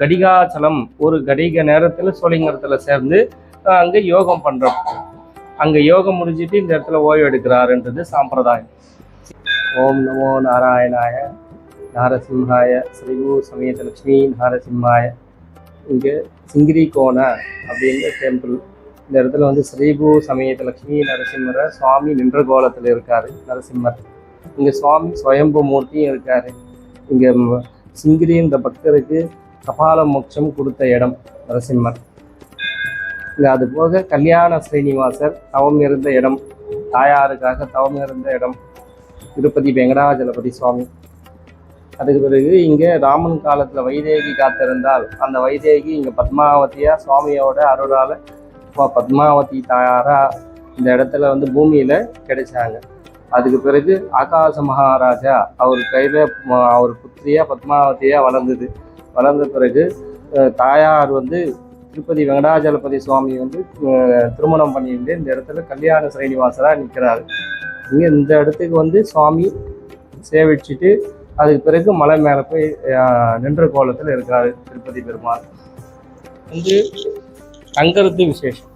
கடிகாச்சலம் ஒரு கடிக நேரத்தில் சோழிங்கரத்தில் சேர்ந்து அங்கே யோகம் பண்ணுறோம் அங்கே யோகம் முடிஞ்சிட்டு இந்த இடத்துல ஓய்வு எடுக்கிறாருன்றது சாம்பிரதாயம். ஓம் நமோ நாராயணாய நாரசிம்ஹாய ஸ்ரீபூ சமேத லட்சுமி நாரசிம்ஹாய. இங்கே சிங்கிரி கோண அப்படின்ற டெம்பிள் இந்த இடத்துல வந்து ஸ்ரீபூ சமயத்த லட்சுமி நரசிம்மர சுவாமி நின்ற கோலத்தில் இருக்காரு நரசிம்மர். இங்கே சுவாமி சுயம்பு மூர்த்தியும் இருக்காரு. இங்கே சிங்கிரின்ற பக்தருக்கு கபால மோட்சம் கொடுத்த இடம் நரசிம்மர். இங்கே அது போக கல்யாண ஸ்ரீனிவாசர் தவம் இருந்த இடம் தாயாருக்காக தவம் இருந்த இடம் திருப்பதி வெங்கடாஜலபதி சுவாமி. அதுக்கு பிறகு இங்கே ராமன் காலத்தில் வைதேகி காத்திருந்தால் அந்த வைதேகி இங்கே பத்மாவதியாக சுவாமியோட அருளால் ப- பத்மாவதி தாயாராக இந்த இடத்துல வந்து பூமியில் கிடைச்சாங்க. அதுக்கு பிறகு ஆகாச மகாராஜா அவர் கையில் அவர் புத்திரியாக பத்மாவதியாக வளர்ந்தது. வளர்ந்த பிறகு தாயார் வந்து திருப்பதி வெங்கடாஜலபதி சுவாமி வந்து திருமணம் பண்ணிட்டு இந்த இடத்துல கல்யாண ஸ்ரீனிவாசராக நிற்கிறாரு இங்கே இந்த இடத்துக்கு வந்து சுவாமி சேவிச்சுட்டு அதுக்கு பிறகு மலை மேலே போய் நின்ற கோலத்தில் இருக்காரு திருப்பதி பெருமாள். வந்து தங்கிறது விசேஷம்.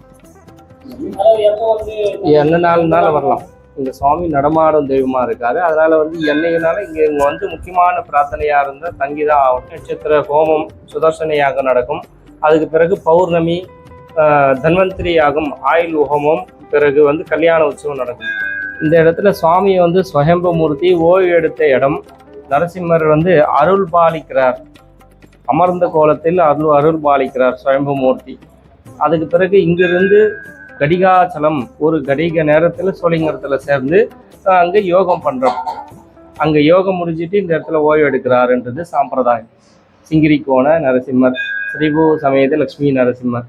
என்ன நாள்னால வரலாம். இந்த சுவாமி நடமாடும் தெய்வமாக இருக்கார். அதனால் வந்து என்னையினால இங்கே இங்கே வந்து முக்கியமான பிரார்த்தனையாக இருந்தால் தங்கிதான் ஆகட்டும் நட்சத்திர ஹோமம் சுதர்சன யாகம் நடக்கும். அதுக்கு பிறகு பௌர்ணமி தன்வந்திரி யாகம் ஆயுள் ஹோமம் பிறகு வந்து கல்யாண உற்சவம் நடக்கும். இந்த இடத்துல சுவாமி வந்து ஸ்வயம்பு மூர்த்தி ஓய்வு எடுத்த இடம். நரசிம்மர் வந்து அருள் பாலிக்கிறார். அமர்ந்த கோலத்தில் அருள் அருள் பாலிக்கிறார் மூர்த்தி அதுக்கு பிறகு இங்கிருந்து கடிகாச்சலம் ஒரு கடிக நேரத்தில் சோழிங்கரத்தில் சேர்ந்து அங்கே யோகம் பண்ணுறோம் அங்கே யோகம் முடிஞ்சிட்டு இந்த இடத்துல ஓய்வு எடுக்கிறாருன்றது சாம்பிரதாயம். சிங்கிரி கோண நரசிம்மர் ஸ்ரீபூ சமேத லக்ஷ்மி நரசிம்மர்.